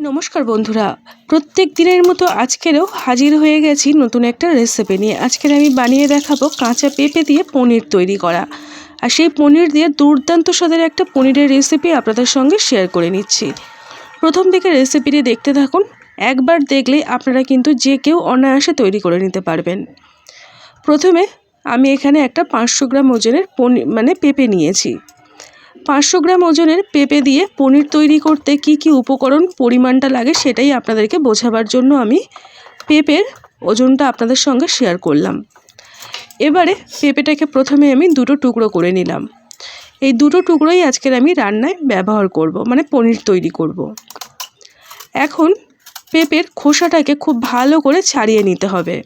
নমস্কার বন্ধুরা। প্রত্যেক দিনের মতো আজকেরও হাজির হয়ে গেছি নতুন একটা রেসিপি নিয়ে। আজকের আমি বানিয়ে দেখাবো কাঁচা পেঁপে দিয়ে পনির তৈরি করা। আর সেই পনির দিয়ে দুর্দান্ত স্বাদের একটা পনিরের রেসিপি আপনাদের সঙ্গে শেয়ার করে নিচ্ছি। প্রথম দিকে রেসিপিটি দেখতে থাকুন। একবার দেখলে আপনারা কিন্তু যে কেউ অনায়াসে তৈরি করে নিতে পারবেন। প্রথমে আমি এখানে একটা পাঁচশো গ্রাম ওজনের পনির মানে পেঁপে নিয়েছি। পাঁচশো গ্রাম ওজনের পেঁপে দিয়ে পনির তৈরি করতে কি কি উপকরণ পরিমাণটা লাগে সেটাই আপনাদেরকে বোঝাবার জন্য আমি পেঁপের ওজনটা আপনাদের সঙ্গে শেয়ার করলাম। এবারে পেঁপেটাকে প্রথমে আমি দুটো টুকরো করে নিলাম। এই দুটো টুকরোই আজকের আমি রান্নায় ব্যবহার করব মানে পনির তৈরি করব। এখন পেঁপের খোসাটাকে খুব ভালো করে ছাড়িয়ে নিতে হবে।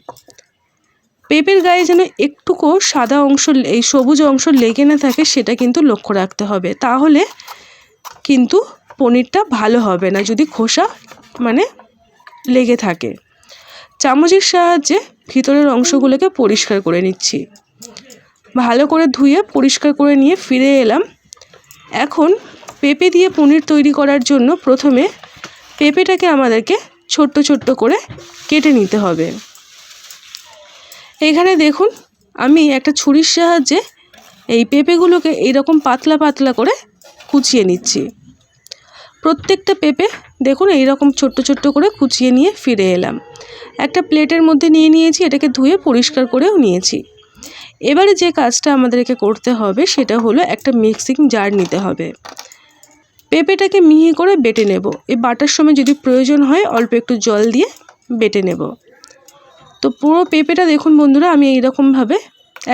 পেঁপের গায়ে যেন একটুকু সাদা অংশ এই সবুজ অংশ লেগে না থাকে সেটা কিন্তু লক্ষ্য রাখতে হবে। তাহলে কিন্তু পনিরটা ভালো হবে না যদি খোসা মানে লেগে থাকে। চামচের সাহায্যে ভিতরের অংশগুলোকে পরিষ্কার করে নিচ্ছি। ভালো করে ধুয়ে পরিষ্কার করে নিয়ে ফিরে এলাম। এখন পেঁপে দিয়ে পনির তৈরি করার জন্য প্রথমে পেঁপেটাকে আমাদেরকে ছোট্ট ছোট্ট করে কেটে নিতে হবে। এখানে দেখুন, আমি একটা ছুরির সাহায্যে এই পেঁপেগুলোকে এইরকম পাতলা পাতলা করে কুচিয়ে নিচ্ছি। প্রত্যেকটা পেঁপে দেখুন এইরকম ছোট্ট ছোট্ট করে কুচিয়ে নিয়ে ফিরে এলাম। একটা প্লেটের মধ্যে নিয়ে নিয়েছি, এটাকে ধুয়ে পরিষ্কার করেও নিয়েছি। এবারে যে কাজটা আমাদেরকে করতে হবে সেটা হলো একটা মিক্সিং জার নিতে হবে। পেঁপেটাকে মিহি করে বেটে নেব। এই বাটার সময় যদি প্রয়োজন হয়, অল্প একটু জল দিয়ে বেটে নেব। তো পুরো পেঁপেটা দেখুন বন্ধুরা, আমি এইরকমভাবে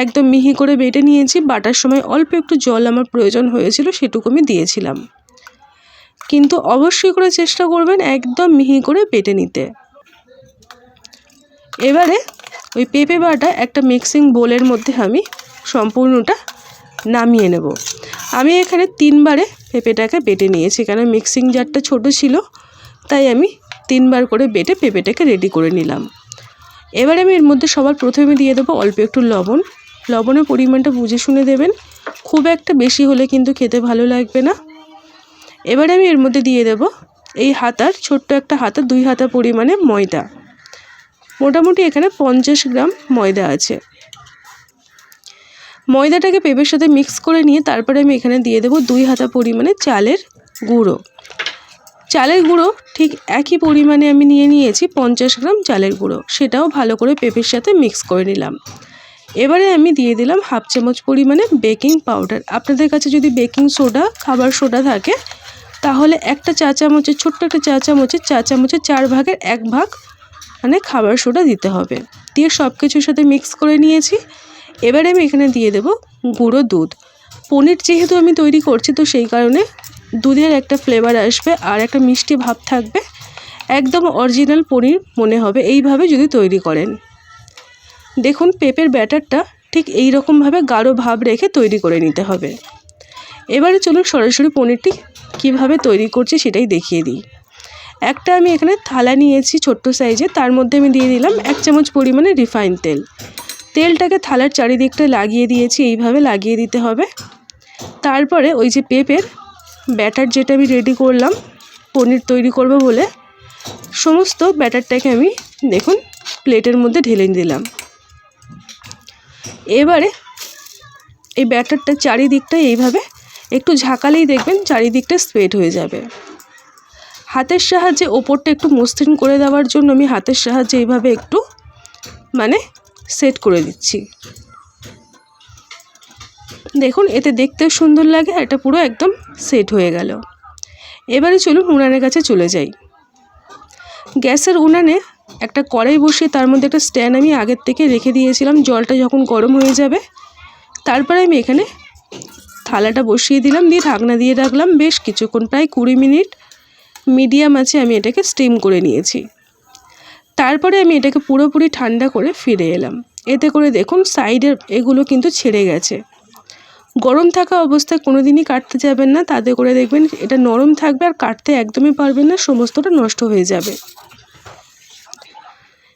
একদম মিহি করে বেটে নিয়েছি। বাটার সময় অল্প একটু জল আমার প্রয়োজন হয়েছিল, সেটুকু আমি দিয়েছিলাম। কিন্তু অবশ্যই করে চেষ্টা করবেন একদম মিহি করে বেটে নিতে। এবারে ওই পেঁপে বাটা একটা মিক্সিং বোলের মধ্যে আমি সম্পূর্ণটা নামিয়ে নেব। আমি এখানে তিনবারে পেঁপেটাকে বেটে নিয়েছি কারণ মিক্সিং জারটা ছোট ছিল, তাই আমি তিনবার করে বেটে পেঁপেটাকে রেডি করে নিলাম। এবারে আমি এর মধ্যে সবার প্রথমে দিয়ে দেবো অল্প একটু লবণ। লবণের পরিমাণটা বুঝে শুনে দেবেন। খুব একটা বেশি হলে কিন্তু খেতে ভালো লাগবে না। এবারে আমি এর মধ্যে দিয়ে দেব এই হাতার, ছোট্ট একটা হাতা, দুই হাতা পরিমাণে ময়দা। মোটামুটি এখানে পঞ্চাশ গ্রাম ময়দা আছে। ময়দাটাকে পেঁপের সাথে মিক্স করে নিয়ে তারপরে আমি এখানে দিয়ে দেবো দুই হাতা পরিমাণে চালের গুঁড়ো। চালের গুঁড়ো ঠিক একই পরিমাণে আমি নিয়ে নিয়েছি পঞ্চাশ গ্রাম চালের গুঁড়ো। সেটাও ভালো করে পেঁপের সাথে মিক্স করে নিলাম। এবারে আমি দিয়ে দিলাম হাফ চামচ পরিমাণে বেকিং পাউডার আপনাদের কাছে যদি বেকিং সোডা খাবার সোডা থাকে, তাহলে একটা চা চামচের, ছোট্ট একটা চা চামচের চা চামচের চার ভাগের এক ভাগ মানে খাবার সোডা দিতে হবে। দিয়ে সব কিছুর সাথে মিক্স করে নিয়েছি। এবারে আমি এখানে দিয়ে দেব গুঁড়ো দুধ। পনির যেহেতু আমি তৈরি করছি তো সেই কারণে দুধের একটা ফ্লেভার আসবে আর একটা মিষ্টি ভাব থাকবে। একদম অরিজিনাল পনির মনে হবে, এইভাবে যদি তৈরি করেন। দেখুন, পেঁপের ব্যাটারটা ঠিক এই রকমভাবে গাঢ় ভাব রেখে তৈরি করে নিতে হবে। এবারে চলুন সরাসরি পনিরটি কীভাবে তৈরি করছি সেটাই দেখিয়ে দিই। একটা আমি এখানে থালা নিয়েছি ছোট্ট সাইজে তার মধ্যে আমি দিয়ে দিলাম এক চামচ পরিমাণে রিফাইন তেল। তেলটাকে থালার চারিদিকটা লাগিয়ে দিয়েছি, এইভাবে লাগিয়ে দিতে হবে। তারপরে ওই যে পেঁপের ব্যাটার যেটা আমি রেডি করলাম, পনির তৈরি করব বলে, সমস্ত ব্যাটারটাকে আমি দেখুন প্লেটের মধ্যে ঢেলে দিলাম। এবারে এই ব্যাটারটা চারিদিকটা এইভাবে একটু ঝাঁকালেই দেখবেন চারিদিকটা স্প্রেড হয়ে যাবে। হাতের সাহায্যে ওপরটা একটু মসৃণ করে দেওয়ার জন্য আমি হাতের সাহায্যে এইভাবে একটু মানে সেট করে দিচ্ছি। দেখুন, এতে দেখতেও সুন্দর লাগে আর এটা পুরো একদম সেট হয়ে গেল। এবারে চলুন উনানের কাছে চলে যাই। গ্যাসের উনানে একটা কড়াই বসিয়ে তার মধ্যে একটা স্ট্যান্ড আমি আগের থেকে রেখে দিয়েছিলাম, জলটা যখন গরম হয়ে যাবে। তারপরে আমি এখানে থালাটা বসিয়ে দিলাম, দিয়ে ঢাকনা দিয়ে রাখলাম। বেশ কিছুক্ষণ, প্রায় কুড়ি মিনিট মিডিয়াম আছে, আমি এটাকে স্টিম করে নিয়েছি। তারপরে আমি এটাকে পুরোপুরি ঠান্ডা করে ফিরে এলাম। এতে করে দেখুন সাইডের এগুলো কিন্তু ছেড়ে গেছে। গরম থাকা অবস্থায় কোনো দিনই কাটতে যাবেন না। তাতে করে দেখবেন এটা নরম থাকবে আর কাটতে একদমই পারবেন না, সমস্তটা নষ্ট হয়ে যাবে।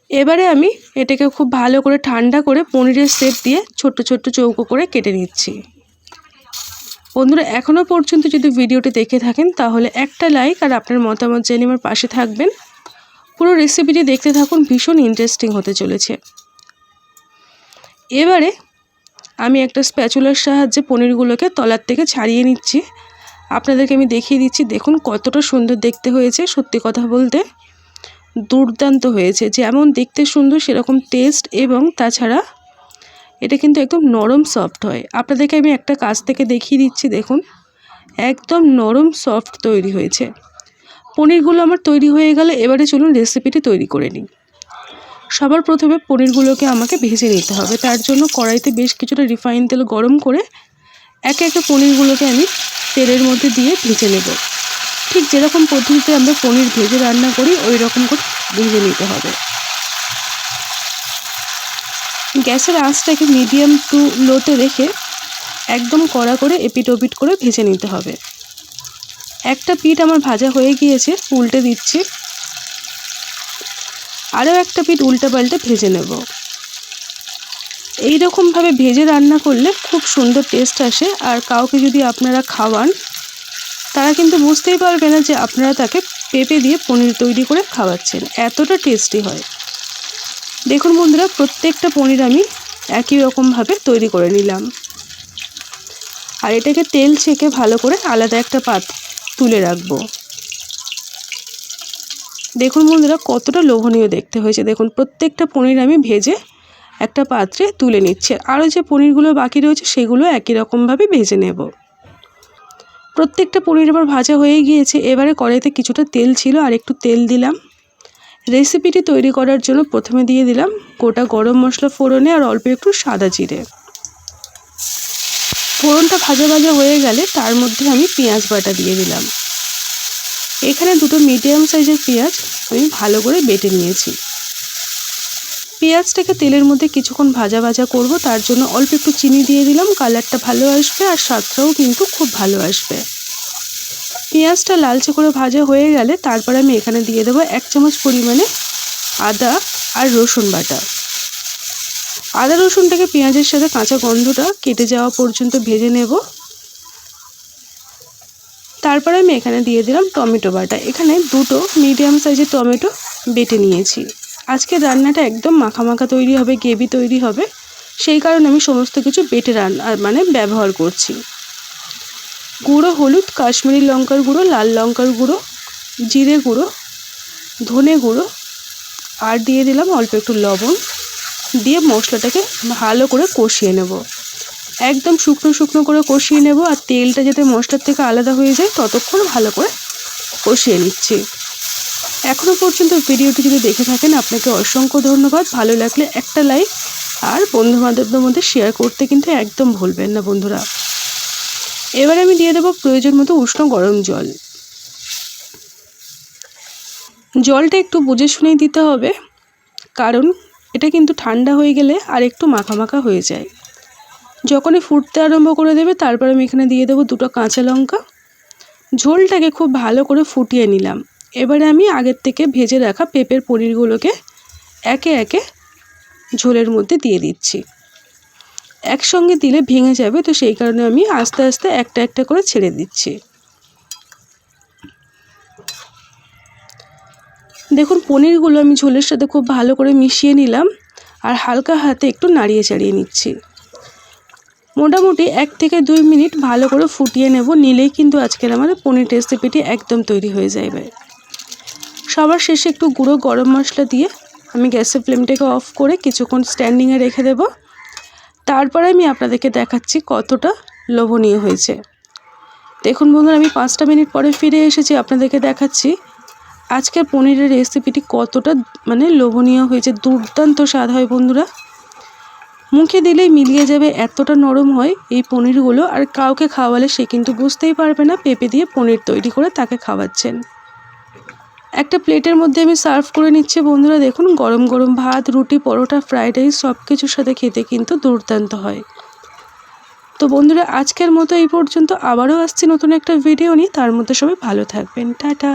এবারে আমি এটাকে খুব ভালো করে ঠান্ডা করে পনিরের শেপ দিয়ে ছোট্ট ছোট্ট চৌকো করে কেটে নিচ্ছি। বন্ধুরা এখনও পর্যন্ত যদি ভিডিওটি দেখে থাকেন, তাহলে একটা লাইক আর আপনার মতামত জেনে আমার পাশে থাকবেন। পুরো রেসিপিটি দেখতে থাকুন, ভীষণ ইন্টারেস্টিং হতে চলেছে। এবারে আমি একটা স্প্যাচুলার সাহায্যে পনিরগুলোকে তলার থেকে ছাড়িয়ে নিচ্ছি। আপনাদেরকে আমি দেখিয়ে দিচ্ছি, দেখুন কতটা সুন্দর দেখতে হয়েছে, সত্যি কথা বলতে। দুর্দান্ত হয়েছে, যেমন দেখতে সুন্দর, সেরকম টেস্ট এবং তাছাড়া এটা কিন্তু একদম নরম সফট হয়। আপনাদেরকে আমি একটা কাজ থেকে দেখিয়ে দিচ্ছি, দেখুন। একদম নরম সফট তৈরি হয়েছে। পনিরগুলো আমার তৈরি হয়ে গেলে, এবারে চলুন রেসিপিটি তৈরি করে নিই। সবার প্রথমে পনিরগুলোকে আমাকে ভেজে নিতে হবে। তার জন্য কড়াইতে বেশ কিছুটা রিফাইন তেল গরম করে একে একে পনিরগুলোকে আমি তেলের মধ্যে দিয়ে ভেজে নেব। ঠিক যেরকম পদ্ধতিতে আমরা পনির ভেজে রান্না করি ওই রকম করে ভেজে নিতে হবে। গ্যাসের আঁচটাকে মিডিয়াম টু লোতে রেখে একদম কড়া করে এপিট ওপিট করে ভেজে নিতে হবে। একটা পিঠ আমার ভাজা হয়ে গিয়েছে, উল্টে দিচ্ছি। আরও একটা পিঠ উল্টে পাল্টে ভেজে নেব। এই রকমভাবে ভেজে রান্না করলে খুব সুন্দর টেস্ট আসে আর কাউকে যদি আপনারা খাওয়ান, তারা কিন্তু বুঝতেই পারবে না যে আপনারা তাকে পেঁপে দিয়ে পনির তৈরি করে খাওয়াচ্ছেন। এতটা টেস্টি হয়। দেখুন বন্ধুরা, প্রত্যেকটা পনির আমি একই রকমভাবে তৈরি করে নিলাম। আর এটাকে তেল ছেঁকে ভালো করে আলাদা একটা পাত তুলে রাখব। দেখুন বন্ধুরা, কতটা লোভনীয় দেখতে হয়েছে। দেখুন, প্রত্যেকটা পনির আমি ভেজে একটা পাত্রে তুলে নিচ্ছে। আরও যে পনিরগুলো বাকি রয়েছে, সেগুলো একই রকমভাবে ভেজে নেব। প্রত্যেকটা পনির আবার ভাজা হয়ে গিয়েছে। এবারে কড়াইতে কিছুটা তেল ছিল, আর একটু তেল দিলাম। রেসিপিটি তৈরি করার জন্য প্রথমে দিয়ে দিলাম গোটা গরম মশলা ফোড়নে আর অল্প একটু সাদা জিরে। ফোড়নটা ভাজা ভাজা হয়ে গেলে তার মধ্যে আমি পেঁয়াজ বাটা দিয়ে দিলাম। এখানে দুটো মিডিয়াম সাইজের পেঁয়াজ আমি ভালো করে বেটে নিয়েছি। পেঁয়াজটাকে তেলের মধ্যে কিছুক্ষণ ভাজা ভাজা করব, তার জন্য অল্প একটু চিনি দিয়ে দিলাম, কালারটা ভালো আসবে আর স্বাদটাও কিন্তু খুব ভালো আসবে। পেঁয়াজটা লালচে করে ভাজা হয়ে গেলে তারপর আমি এখানে দিয়ে দেবো এক চামচ পরিমাণে আদা আর রসুন বাটা। আদা রসুনটাকে পেঁয়াজের সাথে কাঁচা গন্ধটা কেটে যাওয়া পর্যন্ত ভেজে নেব। তারপরে আমি এখানে দিয়ে দিলাম টমেটো বাটা। এখানে দুটো মিডিয়াম সাইজের টমেটো বেটে নিয়েছি। আজকে রান্নাটা একদম মাখা মাখা তৈরি হবে, গ্রেভি তৈরি হবে। সেই কারণে আমি সমস্ত কিছু বেটে রান্না মানে ব্যবহার করছি। গুঁড়ো হলুদ, কাশ্মীরি লঙ্কার গুঁড়ো, লাল লঙ্কার গুঁড়ো, জিরে গুঁড়ো, ধনে গুঁড়ো, আর দিয়ে দিলাম অল্প একটু লবণ। দিয়ে মশলাটাকে ভালো করে কষিয়ে নেব। একদম শুকনো শুকনো করে কষিয়ে নেব আর তেলটা যাতে মশলার থেকে আলাদা হয়ে যায় ততক্ষণ ভালো করে কষিয়ে নিচ্ছি। এখনও পর্যন্ত ভিডিওটি যদি দেখে থাকেন, আপনাকে অসংখ্য ধন্যবাদ। ভালো লাগলে একটা লাইক আর বন্ধুবান্ধবদের মধ্যে শেয়ার করতে কিন্তু একদম ভুলবেন না বন্ধুরা। এবার আমি দিয়ে দেবো প্রয়োজন মতো উষ্ণ গরম জল। জলটা একটু বুঝে শুনেই দিতে হবে, কারণ এটা কিন্তু ঠান্ডা হয়ে গেলে আর একটু মাখা মাখা হয়ে যায়। যখনই ফুটতে আরম্ভ করে দেবে, তারপর আমি এখানে দিয়ে দেবো দুটো কাঁচা লঙ্কা। ঝোলটাকে খুব ভালো করে ফুটিয়ে নিলাম। এবারে আমি আগের থেকে ভেজে রাখা পেঁপের পনিরগুলোকে একে একে ঝোলের মধ্যে দিয়ে দিচ্ছি। একসঙ্গে দিলে ভেঙে যাবে, তো সেই কারণে আমি আস্তে আস্তে একটা একটা করে ছেড়ে দিচ্ছি। দেখুন, পনিরগুলো আমি ঝোলের সাথে খুব ভালো করে মিশিয়ে নিলাম, আর হালকা হাতে একটু নাড়িয়ে চাড়িয়ে নিচ্ছি। মোটামুটি এক থেকে দুই মিনিট ভালো করে ফুটিয়ে নেব, নিলেই কিন্তু আজকের আমাদের পনির রেসিপিটি একদম তৈরি হয়ে যাবে। সবার শেষে একটু গুঁড়ো গরম মশলা দিয়ে আমি গ্যাসের ফ্লেমটাকে অফ করে কিছুক্ষণ স্ট্যান্ডিংয়ে রেখে দেব। তারপরে আমি আপনাদেরকে দেখাচ্ছি কতটা লোভনীয় হয়েছে। দেখুন বন্ধুরা, আমি পাঁচটা মিনিট পরে ফিরে এসেছি, আপনাদেরকে দেখাচ্ছি আজকের পনিরের রেসিপিটি কতটা মানে লোভনীয় হয়েছে, দুর্দান্ত স্বাদ হয় বন্ধুরা। মুখে দিলেই মিলিয়ে যাবে এতটা নরম হয় এই পনিরগুলো আর কাউকে খাওয়ালে সে কিন্তু বুঝতেই পারবে না পেঁপে দিয়ে পনির তৈরি করে তাকে খাওয়াচ্ছেন। একটা প্লেটের মধ্যে আমি সার্ভ করে নিচ্ছি বন্ধুরা, দেখুন গরম গরম ভাত, রুটি, পরোটা, ফ্রাইড রাইস সব কিছুর সাথে খেতে কিন্তু দুর্দান্ত হয়। তো বন্ধুরা, আজকের মতো এই পর্যন্ত আবারও আসছি নতুন একটা ভিডিও নিয়ে, তার মধ্যে সবাই ভালো থাকবেন। টাটা।